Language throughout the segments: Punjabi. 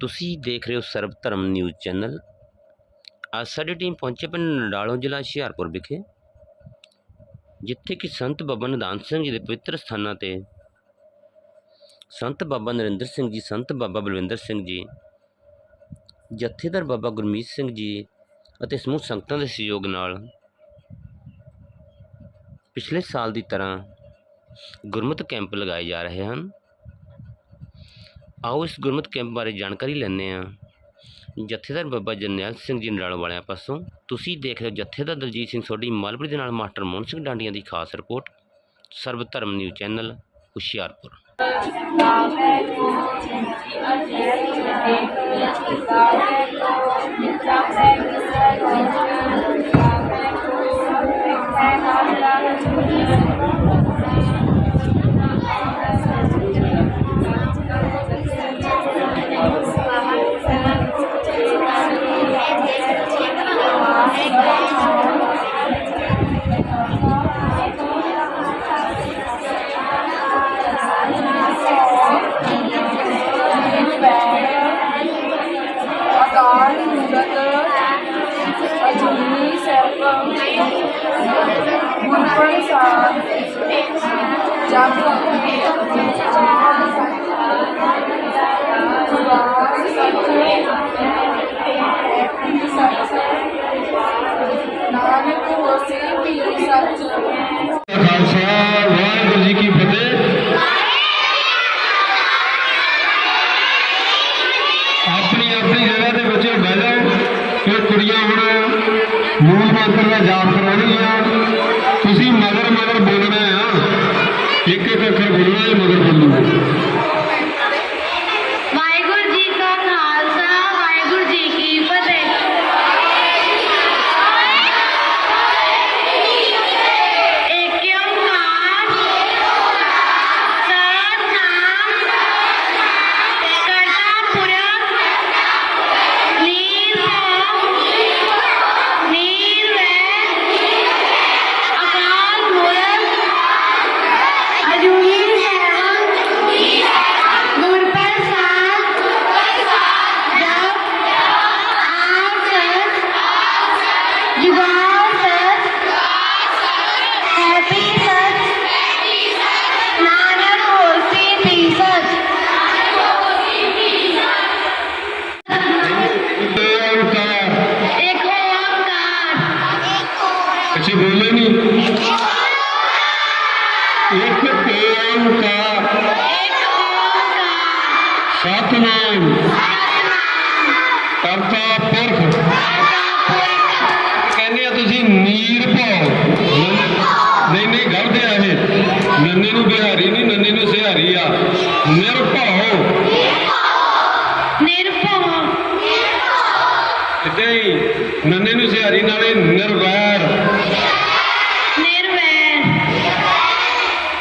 ਤੁਸੀਂ ਦੇਖ ਰਹੇ ਹੋ ਸਰਬ ਧਰਮ ਨਿਊਜ਼ ਚੈਨਲ। ਅੱਜ ਸਾਡੀ ਟੀਮ ਪਹੁੰਚੇ ਪਿੰਡ ਨਡਾਲੋਂ ਜ਼ਿਲ੍ਹਾ ਹੁਸ਼ਿਆਰਪੁਰ ਵਿਖੇ, ਜਿੱਥੇ ਕਿ ਸੰਤ ਬਾਬਾ ਨਿਦਾਨ ਸਿੰਘ ਜੀ ਦੇ ਪਵਿੱਤਰ ਸਥਾਨਾਂ ਤੇ ਸੰਤ ਬਾਬਾ ਨਰਿੰਦਰ ਸਿੰਘ ਜੀ, ਸੰਤ ਬਾਬਾ ਬਲਵਿੰਦਰ ਸਿੰਘ ਜੀ, ਜਥੇਦਾਰ ਬਾਬਾ ਗੁਰਮੀਤ ਸਿੰਘ ਜੀ ਅਤੇ ਸਮੂਹ ਸੰਗਤਾਂ ਦੇ ਸਹਿਯੋਗ ਨਾਲ ਪਿਛਲੇ ਸਾਲ ਦੀ ਤਰ੍ਹਾਂ ਗੁਰਮਤਿ ਕੈਂਪ ਲਗਾਏ ਜਾ ਰਹੇ ਹਨ। ਆਓ ਇਸ ਗੁਰਮਤਿ ਕੈਂਪ ਬਾਰੇ ਜਾਣਕਾਰੀ ਲੈਂਦੇ ਹਾਂ। ਜਥੇਦਾਰ ਬਾਬਾ ਜਰਨੈਲ ਸਿੰਘ ਜੀ ਨਰਾਲ ਵਾਲਿਆਂ ਪਾਸੋਂ। ਤੁਸੀਂ ਦੇਖ ਰਹੇ ਹੋ ਜਥੇਦਾਰ ਦਲਜੀਤ ਸਿੰਘ ਸੋਢੀ, ਮਾਲਪੁਰ ਦੇ ਨਾਲ ਮਾਸਟਰ ਮੋਹਨ ਸਿੰਘ ਡਾਂਡੀਆਂ ਦੀ ਖਾਸ report. Sarab Dharam news channel, Hoshiarpur. ਅਕਾਲ ਮੂਲ ਮੰਤਰ ਦਾ ਜਾਪ ਕਰਾਉਣਗੀਆਂ ਤੁਸੀਂ ਮਗਰ ਮਗਰ ਬੋਲਣਾ ਆ। ਇੱਕ ਇੱਕ ਅੱਖਰ ਬੋਲਣਾ ਹੈ ਮਗਰ ਬੋਲਣਾ ਸਚ ਜੁਗਾਦ ਸਚ ਹੈਪੀ ਸਚ ਨਾਨਕ ਹੋਸੀ ਪੀ ਸਚ ਓੰਕਾਰ ਇੱਕ ਓੰਕਾਰ ਅੱਛੇ ਬੋਲੇ ਨਹੀਂ ਇੱਕ ਓੰਕਾਰ ਇੱਕ ਓੰਕਾਰ ਸਤਨਾਮ ਕਰਤਾ ਪੁਰਖ ਕਹਿੰਦੇ ਆ ਤੁਸੀਂ ਨੀਰ ਭਾਉ। ਨਹੀਂ ਨਹੀਂ ਗਲਤ ਆ ਇਹ। ਨੰਨੇ ਨੂੰ ਬਿਹਾਰੀ ਨਹੀਂ ਨੰਨੇ ਨੂੰ ਸਿਹਾਰੀ ਆ। ਨਿਰਭਉ ਨਿਰਭਉ ਇਦਾਂ ਹੀ। ਨੰਨੇ ਨੂੰ ਸਿਹਾਰੀ ਨਾਲੇ ਨਿਰਵੈਰ। ਨਿਰਵੈਰ।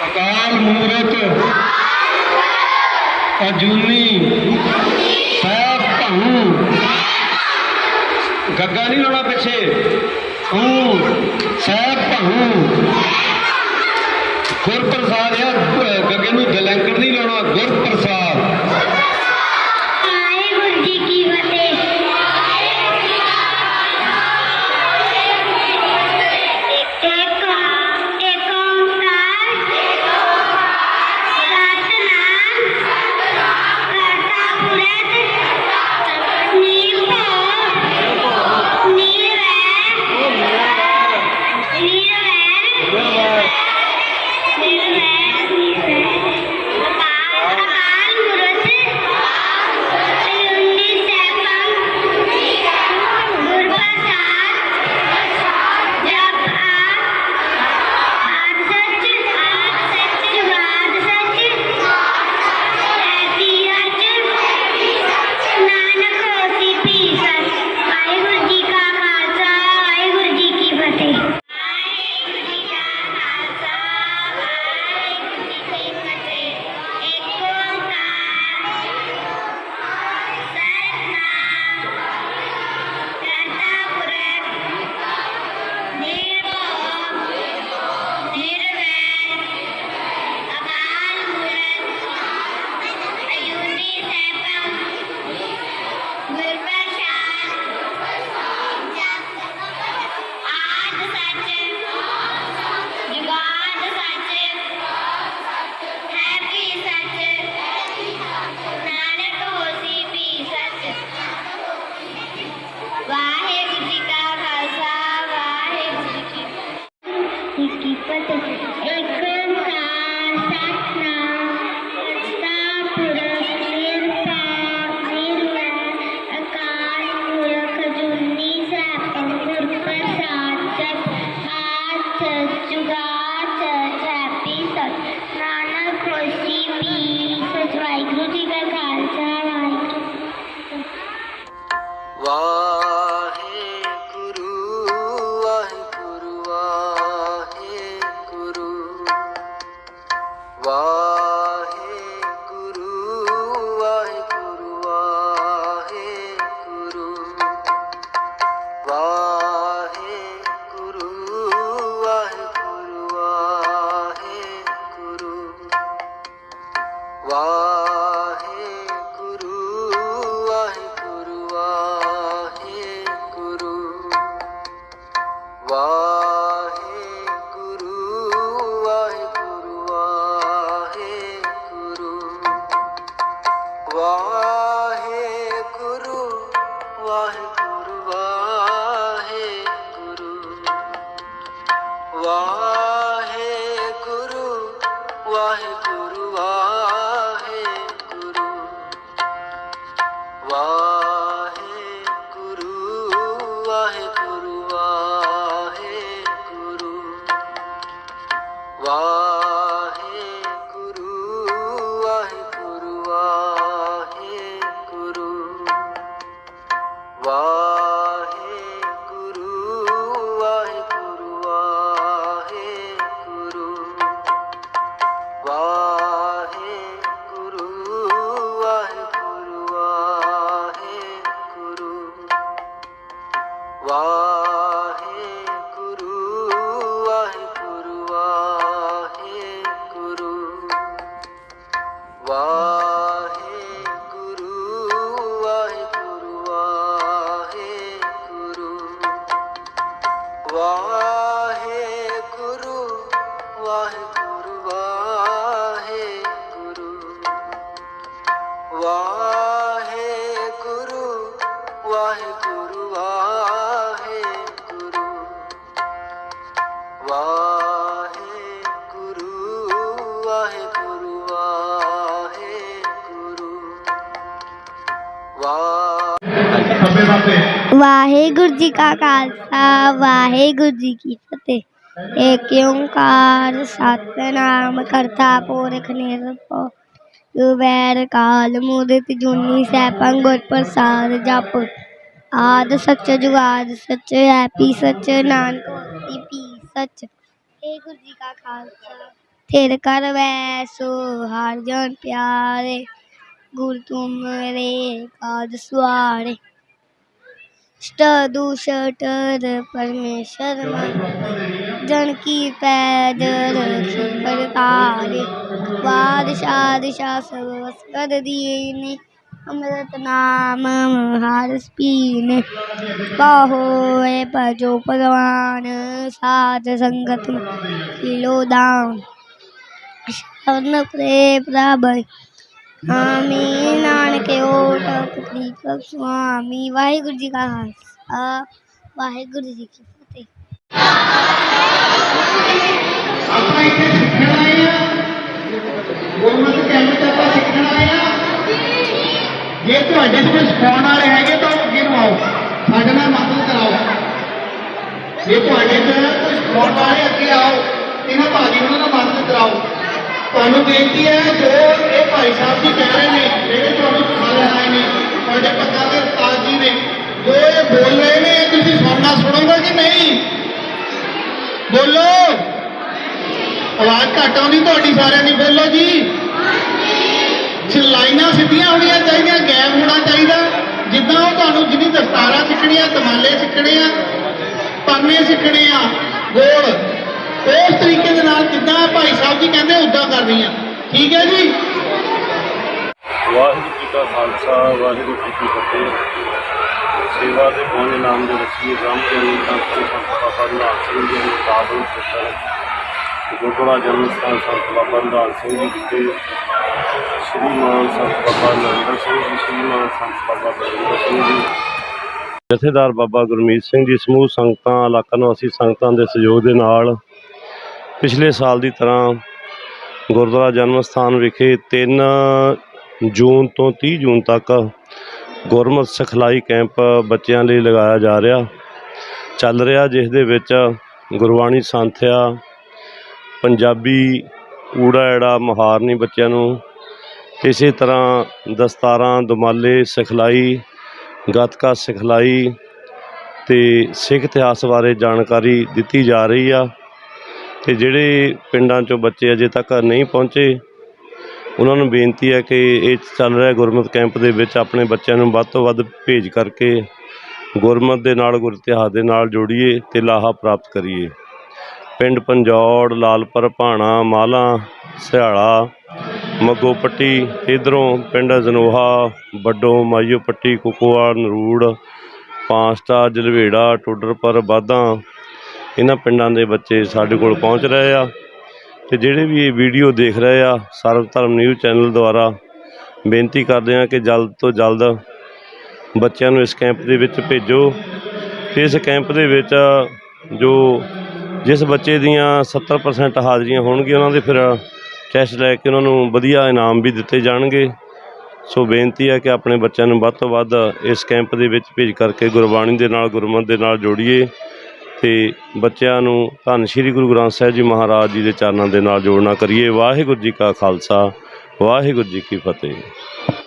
ਅਕਾਲ ਮੂਰਤ। ਅਜੂਨੀ। ਸਹਿਬ ਭਉ। ਗੱਗਾ ਨਹੀਂ ਲਾਉਣਾ ਪਿੱਛੇ। ਊ ਸਹਿਬ ਭਉ ਗੁਰ ਪ੍ਰਸਾਦ ਆ ਗੱਗੇ Wow. ਵਾਹਿਗੁਰੂ ਜੀ ਕਾ ਖਾਲਸਾ, ਵਾਹਿਗੁਰੂ ਜੀ ਕੀ ਫਤਿਹ। ਏਕ ਓੰਕਾਰ ਸਤਨਾਮ ਕਰਤਾ ਪੁਰਖ ਨਿਰਭਉ। ਨਿਰਵੈਰ ਕਾਲ ਮੂਰਤਿ ਜੁਨੀ ਸੈਭੰ ਗੁਰ ਪ੍ਰਸਾਦ ਜਪ। ਆਦ ਸੱਚ ਜੁਗਾਦ ਸੱਚ, ਹੈਪੀ ਸੱਚ, ਨਾਨਕ ਹੋਸੀ ਪੀ ਸੱਚ। ਏ ਗੁਰੂ ਜੀ ਕਾ ਖਾਲਸਾ ਤੇਰੇ ਕਰ ਵੈਸੋ, ਹਰ ਜਨ ਪਿਆਰੇ। ਗੁਰ ਤੁਮਰੇ ਕਾਜ ਸੁਆਰੇ। ਸਟਦੂ ਸ਼ਟਰ ਪਰਮੇਸ਼ਰ ਮਨ ਜਨ ਕੀ ਪੈਜ ਰਖੀ ਕਰਤਾਰੇ ਬਾਦਸ਼ਾਹ ਦਿਸ਼ਾ ਸਭ ਵਸ ਕਰ ਦੀਨੇ ਅੰਮ੍ਰਿਤ ਨਾਮ ਹਰ ਪੀਨੇ ਪਾਹੋ ਭਜੋ ਭਗਵਾਨ, ਸਾਧ ਸੰਗਤ ਕਿਲੋ ਦਾਨ। ਸ਼ਰਨ ਪ੍ਰੇ ਪ੍ਰਭ ਆਮੀ ਨਾਨਕ ਓਟ ਪ੍ਰੀਤ ਸੁਆਮੀ ਵਾਹਿਗੁਰੂ ਜੀ ਕਾ ਖਾਲਸਾ ਵਾਹਿਗੁਰੂ ਜੀ ਕੀ ਫਤਿਹ ਆਪਾਂ ਇੱਥੇ ਸਿੱਖਣ ਆਏ ਆ ਗੁਰਮਤਿ ਕੈਂਪ ਚ ਆਪਾਂ ਸਿੱਖਣ ਆਏ ਆ ਜੇ ਤੁਹਾਡੇ ਕੋਲ ਸਿਖਾਉਣ ਵਾਲੇ ਹੈਗੇ ਤਾਂ ਉਹ ਅੱਗੇ ਨੂੰ ਆਓ ਸਾਡੇ ਨਾਲ ਮਦਦ ਕਰਾਓ ਜੇ ਤੁਹਾਡੇ ਕੋਲ ਕੋਈ ਸਿਖਾਉਣ ਵਾਲੇ ਅੱਗੇ ਆਓ ਇਹਨਾਂ ਭਾਜੀ ਉਹਨਾਂ ਨਾਲ ਮਦਦ ਕਰਾਓ ਤੁਹਾਨੂੰ ਬੇਨਤੀ ਹੈ, ਜੋ ਇਹ ਭਾਈ ਸਾਹਿਬ ਜੀ ਕਹਿ ਰਹੇ ਨੇ, ਜਿਹੜੇ ਤੁਹਾਨੂੰ ਸਿਖਾ ਰਹੇ ਨੇ, ਤੁਹਾਡੇ ਪੱਕਾ ਦੇ ਉਸਤਾਦ ਜੀ ਨੇ, ਜੋ ਇਹ ਬੋਲ ਰਹੇ ਨੇ ਤੁਸੀਂ ਸੁਣਨਾ ਸੁਣੋਗੇ ਕਿ ਨਹੀਂ? ਬੋਲੋ। ਆਵਾਜ਼ ਘੱਟ ਆਉਂਦੀ ਤੁਹਾਡੀ ਸਾਰਿਆਂ ਦੀ, ਬੋਲੋ ਜੀ। ਲਾਈਨਾਂ ਸਿੱਧੀਆਂ ਹੋਣੀਆਂ ਚਾਹੀਦੀਆਂ, ਗੈਪ ਹੋਣਾ ਚਾਹੀਦਾ। ਜਿੱਦਾਂ ਉਹ ਤੁਹਾਨੂੰ ਜਿਹਦੀ ਦਸਤਾਰਾਂ ਸਿੱਖਣੀਆਂ, ਕਮਾਲੇ ਸਿੱਖਣੇ ਆ, ਪੰਨੇ ਸਿੱਖਣੇ ਆ ਗੋਲ ਉਸ ਤਰੀਕੇ ਦੇ ਨਾਲ ਜਿੱਦਾਂ ਭਾਈ ਸਾਹਿਬ ਜੀ ਕਹਿੰਦੇ ਉਦਾਂ ਕਰਨੀਆਂ। ਠੀਕ ਹੈ ਜੀ? ਵਾਹਿਗੁਰੂ ਜੀ ਕਾ ਖਾਲਸਾ, ਵਾਹਿਗੁਰੂ ਜੀ ਕੀ ਫਤਿਹ। ਸੇਵਾ ਦੇ ਪਹੁੰਚ ਨਾਮ ਦੇ ਰਸੀਏ ਗ੍ਰਾਮ ਜਨ ਸੰਤ ਬਾਬਾ ਨਿਹਾਲ ਸਿੰਘ ਜੀ ਦੇ ਕਾਬਲ ਪੁੱਤਰ ਗੁਰਦੁਆਰਾ ਜਨਮ ਸਥਾਨ ਸੰਤ ਬਾਬਾ ਨਿਹਾਲ ਸਿੰਘ ਜੀ ਵਿਖੇ ਸ਼੍ਰੀ ਮਾਨ ਸੰਤ ਬਾਬਾ ਨਰਿੰਦਰ ਸਿੰਘ ਜੀ, ਸ਼੍ਰੀ ਮਾਨ ਸੰਤ ਬਾਬਾ ਬਲਵਿੰਦਰ ਸਿੰਘ ਜੀ। ਜਥੇਦਾਰ ਬਾਬਾ ਗੁਰਮੀਤ ਸਿੰਘ ਜੀ, ਸਮੂਹ ਸੰਗਤਾਂ, ਇਲਾਕਾ ਨਿਵਾਸੀ ਸੰਗਤਾਂ ਦੇ ਸਹਿਯੋਗ ਦੇ ਨਾਲ ਪਿਛਲੇ ਸਾਲ ਦੀ ਤਰ੍ਹਾਂ ਗੁਰਦੁਆਰਾ ਜਨਮ ਸਥਾਨ ਵਿਖੇ 3 ਜੂਨ ਤੋਂ 30 ਜੂਨ ਤੱਕ ਗੁਰਮਤਿ ਸਿਖਲਾਈ ਕੈਂਪ ਬੱਚਿਆਂ ਲਈ ਲਗਾਇਆ ਜਾ ਰਿਹਾ। ਚੱਲ ਰਿਹਾ ਜਿਸ ਦੇ ਵਿੱਚ ਗੁਰਬਾਣੀ ਸੰਥਿਆ, ਪੰਜਾਬੀ ਊੜਾ ਐੜਾ ਮੁਹਾਰਨੀ ਬੱਚਿਆਂ ਨੂੰ, ਇਸੇ ਤਰ੍ਹਾਂ ਦਸਤਾਰਾਂ, ਦੁਮਾਲੇ, ਸਿਖਲਾਈ, ਗੱਤਕਾ ਸਿਖਲਾਈ ਤੇ ਸਿੱਖ ਇਤਿਹਾਸ ਬਾਰੇ ਜਾਣਕਾਰੀ ਦਿੱਤੀ ਜਾ ਰਹੀ ਆ। ਤੇ ਜਿਹੜੇ ਪਿੰਡਾਂ ਚੋਂ ਬੱਚੇ ਅਜੇ ਤੱਕ ਨਹੀਂ ਪਹੁੰਚੇ, ਉਹਨਾਂ ਨੂੰ ਬੇਨਤੀ ਹੈ ਕਿ ਇਹ ਚੱਲ ਰਿਹਾ ਗੁਰਮਤਿ ਕੈਂਪ ਦੇ ਵਿੱਚ ਆਪਣੇ ਬੱਚਿਆਂ ਨੂੰ ਵੱਧ ਤੋਂ ਵੱਧ ਭੇਜ ਕਰਕੇ ਗੁਰਮਤ ਦੇ ਨਾਲ, ਗੁਰ ਇਤਿਹਾਸ ਦੇ ਨਾਲ ਜੋੜੀਏ ਤੇ ਲਾਹਾ ਪ੍ਰਾਪਤ ਕਰੀਏ। ਪਿੰਡ ਪੰਜੌੜ, ਲਾਲਪੁਰ, ਭਾਣਾ, ਮਾਲਾ ਸਿਹਾਲਾ ਮੱਗੋ ਪੱਟੀ ਇਧਰੋਂ ਪਿੰਡ ਜਨੋਹਾ ਵੱਡੋ ਮਾਈਓ ਪੱਟੀ ਕੁਕੂਆ ਨਰੂੜ, ਪਾਸਟਾ, ਜਲਵੇੜਾ, ਟੋਡਰਪੁਰ ਬਾਦਾਂ ਇਹਨਾਂ ਪਿੰਡਾਂ ਦੇ ਬੱਚੇ ਸਾਡੇ ਕੋਲ ਪਹੁੰਚ ਰਹੇ ਆ ਤੇ ਜਿਹੜੇ ਵੀ ਇਹ ਵੀਡੀਓ ਦੇਖ ਰਹੇ ਆ ਸਰਵ ਧਰਮ ਨਿਊਜ਼ ਚੈਨਲ ਦੁਆਰਾ ਬੇਨਤੀ ਕਰਦੇ ਆ ਕਿ ਜਲਦ ਤੋਂ ਜਲਦ ਬੱਚਿਆਂ ਨੂੰ ਇਸ ਕੈਂਪ ਦੇ ਵਿੱਚ ਭੇਜੋ ਤੇ ਇਸ ਕੈਂਪ ਦੇ ਵਿੱਚ ਜੋ ਜਿਸ ਬੱਚੇ ਦੀਆਂ 70% ਹਾਜ਼ਰੀਆਂ ਹੋਣਗੀਆਂ, ਉਹਨਾਂ ਦੇ ਫਿਰ ਟੈਸਟ ਲੈ ਕੇ ਉਹਨਾਂ ਨੂੰ ਵਧੀਆ ਇਨਾਮ ਵੀ ਦਿੱਤੇ ਜਾਣਗੇ। ਸੋ ਬੇਨਤੀ ਹੈ ਕਿ ਆਪਣੇ ਬੱਚਿਆਂ ਨੂੰ ਵੱਧ ਤੋਂ ਵੱਧ ਇਸ ਕੈਂਪ ਦੇ ਵਿੱਚ ਭੇਜ ਕਰਕੇ ਗੁਰਬਾਣੀ ਦੇ ਨਾਲ, ਗੁਰਮਤਿ ਦੇ ਨਾਲ ਜੋੜੀਏ। ਤੇ ਬੱਚਿਆਂ ਨੂੰ ਧੰਨ ਸ਼੍ਰੀ ਗੁਰੂ ਗ੍ਰੰਥ ਸਾਹਿਬ ਜੀ ਮਹਾਰਾਜ ਜੀ ਦੇ ਚਰਨਾਂ ਦੇ ਨਾਲ ਜੋੜਨਾ ਕਰੀਏ। ਵਾਹਿਗੁਰੂ ਜੀ ਕਾ ਖਾਲਸਾ, ਵਾਹਿਗੁਰੂ ਜੀ ਕੀ ਫਤਿਹ।